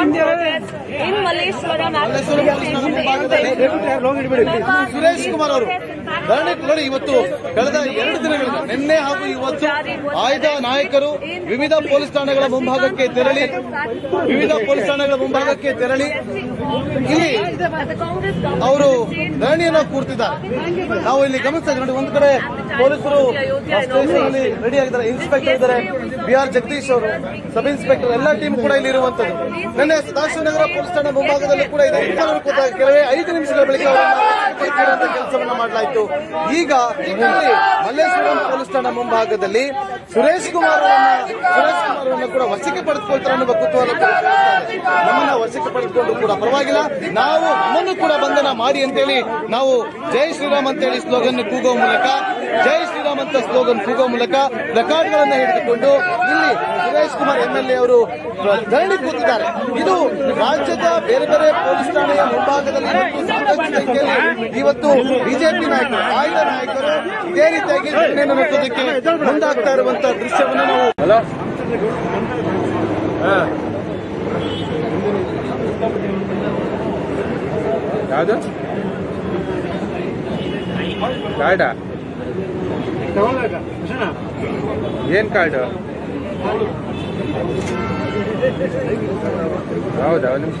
in Malleshwaram at the police station in Bengaluru. Suresh Kumar ಅವರು ಧರಣಿ ನೋಡಿ ಇವತ್ತು ಕಳೆದ ಎರಡು ದಿನಗಳಿಂದ ನಿನ್ನೆ ಹಾಗೂ ಇವತ್ತು ಆಯ್ದ ನಾಯಕರು ವಿವಿಧ ಪೊಲೀಸ್ ಠಾಣೆಗಳ ಮುಂಭಾಗಕ್ಕೆ ತೆರಳಿ, ವಿವಿಧ ಪೊಲೀಸ್ ಠಾಣೆಗಳ ಮುಂಭಾಗಕ್ಕೆ ತೆರಳಿ, ಇಲ್ಲಿ ಅವರು ಧರಣಿಯನ್ನು ಕೂರ್ತಿದ್ದಾರೆ. ನಾವು ಇಲ್ಲಿ ಗಮನಿಸ್ತಾ ಇದ್ದೀವಿ. ಒಂದು ಕಡೆ ಪೊಲೀಸರು ರೆಡಿ ಆಗಿದ್ದಾರೆ. ಇನ್ಸ್ಪೆಕ್ಟರ್ ಇದ್ದಾರೆ. ಬಿ ಆರ್ ಜಗದೀಶ್ ಅವರು ಸಬ್ ಇನ್ಸ್ಪೆಕ್ಟರ್ ಎಲ್ಲ ಟೀಮ್ ಕೂಡ ಇಲ್ಲಿ ಇರುವಂತದ್ದು. ನಿನ್ನೆ ಸದಾಶಿವನಗರ ಪೊಲೀಸ್ ಠಾಣೆ ಮುಂಭಾಗದಲ್ಲಿ ಕೂಡ ಇದೆ. ಕೆಲವೇ ಐದು ನಿಮಿಷಗಳ ಬಳಿಕ ಕೆಲಸವನ್ನ ಮಾಡಲಾಯಿತು. ಈಗ ಇಲ್ಲಿ ಮಲ್ಲೇಶ್ವರಂ ಪೊಲೀಸ್ ಠಾಣಾ ಮುಂಭಾಗದಲ್ಲಿ ಸುರೇಶ್ ಕುಮಾರ್ ಸುರೇಶ್ ಕುಮಾರ್ ಅವರನ್ನು ಕೂಡ ವಶಕ್ಕೆ ಪಡೆದುಕೊಳ್ತಾರೆ ಅನ್ನುವ ಕುತೂಹಲ. ನಮ್ಮನ್ನ ವಶಕ್ಕೆ ಪಡೆದುಕೊಂಡು ಕೂಡ ಪರವಾಗಿಲ್ಲ. ನಾವು ನಮ್ಮನ್ನು ಕೂಡ ಬಂಧನ ಮಾಡಿ ಅಂತೇಳಿ ನಾವು ಜೈ ಶ್ರೀರಾಮ್ ಅಂತೇಳಿ ಸ್ಲೋಗನ್ ಕೂಗೋ ಮೂಲಕ, ಜೈ ಶ್ರೀರಾಮ್ ಅಂತ ಸ್ಲೋಗನ್ ಕೂಗೋ ಮೂಲಕ ರೆಕಾರ್ಡ್ಗಳನ್ನ ಹಿಡಿದುಕೊಂಡು ಇಲ್ಲಿ ಸುರೇಶ್ ಕುಮಾರ್ ಎಂಎಲ್ಎ ಅವರು ಧರಣಿ ಕೂತಿದ್ದಾರೆ. ಇದು ರಾಜ್ಯದ ಬೇರೆ ಬೇರೆ ಪೊಲೀಸ್ ಠಾಣೆಯ ಮುಂಭಾಗದಲ್ಲಿ ಮತ್ತು ಸಾಕಷ್ಟು ಸಂಖ್ಯೆಯಲ್ಲಿ ಇವತ್ತು ಬಿಜೆಪಿ ನಾಯಕರು, ಆಯ್ದ ನಾಯಕರು ಇದೇ ರೀತಿಯಾಗಿ ನಡೆಸೋದಕ್ಕೆ ಮುಂದಾಗ್ತಾ ಇರುವಂತಹ ದೃಶ್ಯವನ್ನು ನಾವು ಯಾವುದು? ಕಾರ್ಡಾ? ಏನ್ ಕಾರ್ಡು? ಹೌದಾ? ಒಂದು ನಿಮಿಷ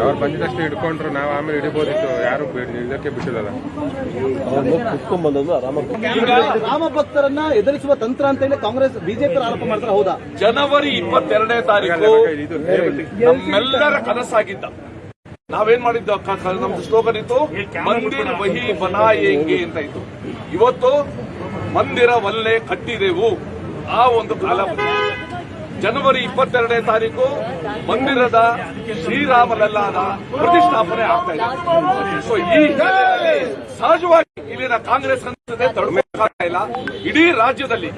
ಅವ್ರು ಬಂದಿದ್ದಷ್ಟು ಹಿಡ್ಕೊಂಡ್ರು ನಾವು ಆಮೇಲೆ ಹಿಡಿಬೋದಿತ್ತು ಯಾರು ಬಿಡ್- ಇದಕ್ಕೆ ಬಿಟ್ಟಿಲ್ಲಲ್ಲ. ರಾಮ ಭಕ್ತರನ್ನ ಎದುರಿಸುವ ತಂತ್ರ ಅಂತ ಹೇಳಿ ಕಾಂಗ್ರೆಸ್ ಬಿಜೆಪಿ ಆರೋಪ ಮಾಡ್ತಾರೆ ಹೌದಾ? ಜನವರಿ ಇಪ್ಪತ್ತೆರಡನೇ ತಾರೀಕು ನಮ್ಮೆಲ್ಲರ ಕನಸಾಗಿದ್ದ. ನಾವೇನ್ ಮಾಡಿದ್ದ? ನಮ್ದು ಸ್ಲೋಗನ್ ಇತ್ತು ಮಂದಿರ ವಹಿ ಬನಾಯೇಂಗೆ ಅಂತ ಇತ್ತು. ಇವತ್ತು ಮಂದಿರ ವಲ್ಲೆ ಕಟ್ಟಿದೆವು. ಆ ಒಂದು ಕಾಲ. ಜನವರಿ ಇಪ್ಪತ್ತೆರಡನೇ ತಾರೀಕು ಮಂದಿರದ ಶ್ರೀರಾಮಲಲ್ಲಾದ ಪ್ರತಿಷ್ಠಾಪನೆ ಆಗ್ತಾ ಇದೆ. ಸೊ ಈ ಹಿನ್ನೆಲೆಯಲ್ಲಿ ಸಹಜವಾಗಿ ಇಲ್ಲಿನ ಕಾಂಗ್ರೆಸ್ ತಡಮೆ ಇಲ್ಲ. ಇಡೀ ರಾಜ್ಯದಲ್ಲಿ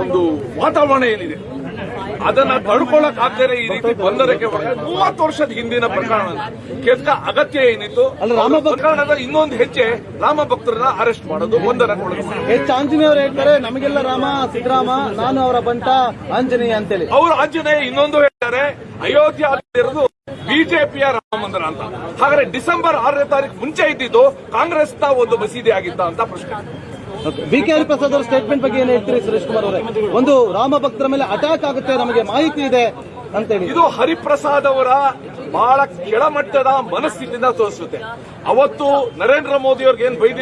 ಒಂದು ವಾತಾವರಣ ಏನಿದೆ? ಅದನ್ನ ತಡ್ಕೊಳಕ್ ಆಗ್ತಾರೆ ಈ ರೀತಿ ಬಂದರಕ್ಕೆ ಮೂವತ್ತು ವರ್ಷದ ಹಿಂದಿನ ಪ್ರಕರಣ ಕೆಟ್ಟ ಅಗತ್ಯ ಏನಿತ್ತು? ಪ್ರಕರಣದ ಇನ್ನೊಂದು ಹೆಜ್ಜೆ ರಾಮ ಭಕ್ತರನ್ನ ಅರೆಸ್ಟ್ ಮಾಡೋದು ಒಂದರ ಹೆಚ್ಚು ಆಂಜನೇಯ ಅವರು ಹೇಳ್ತಾರೆ ನಮಗೆಲ್ಲ ರಾಮ ಸಿದ್ದರಾಮ ನಾನು ಅವರ ಬಂಟ ಆಂಜನೇಯ ಅಂತೇಳಿ. ಅವರು ಆಂಜನೇಯ ಇನ್ನೊಂದು ಹೇಳ್ತಾರೆ ಅಯೋಧ್ಯ ಇರೋದು ಬಿಜೆಪಿಯ ರಾಮ ಮಂದಿರ ಅಂತ. ಹಾಗಾದ್ರೆ ಡಿಸೆಂಬರ್ ಆರನೇ ತಾರೀಕು ಮುಂಚೆ ಇದ್ದಿದ್ದು ಕಾಂಗ್ರೆಸ್ನ ಒಂದು ಮಸೀದಿ ಆಗಿತ್ತ ಅಂತ ಪ್ರಶ್ನೆ. ಬಿ ಕೆ ಹರಿಪ್ರಸಾದ್ ಅವರ ಸ್ಟೇಟ್ಮೆಂಟ್ ಬಗ್ಗೆ ಏನ್ ಹೇಳ್ತೀರಿ ಸುರೇಶ್ ಕುಮಾರ್ ಅವರೇ? ಒಂದು ರಾಮ ಭಕ್ತರ ಮೇಲೆ ಅಟ್ಯಾಕ್ ಆಗುತ್ತೆ, ನಮಗೆ ಮಾಹಿತಿ ಇದೆ ಅಂತೇಳಿ ಇದು ಹರಿಪ್ರಸಾದ್ ಅವರ ಬಹಳ ಕೆಳಮಟ್ಟದ ಮನಸ್ಥಿತಿಯಿಂದ ತೋರಿಸುತ್ತೆ. ಅವತ್ತು ನರೇಂದ್ರ ಮೋದಿ ಅವ್ರಿಗೆ ಏನ್ ಬೈದಿದ್ರು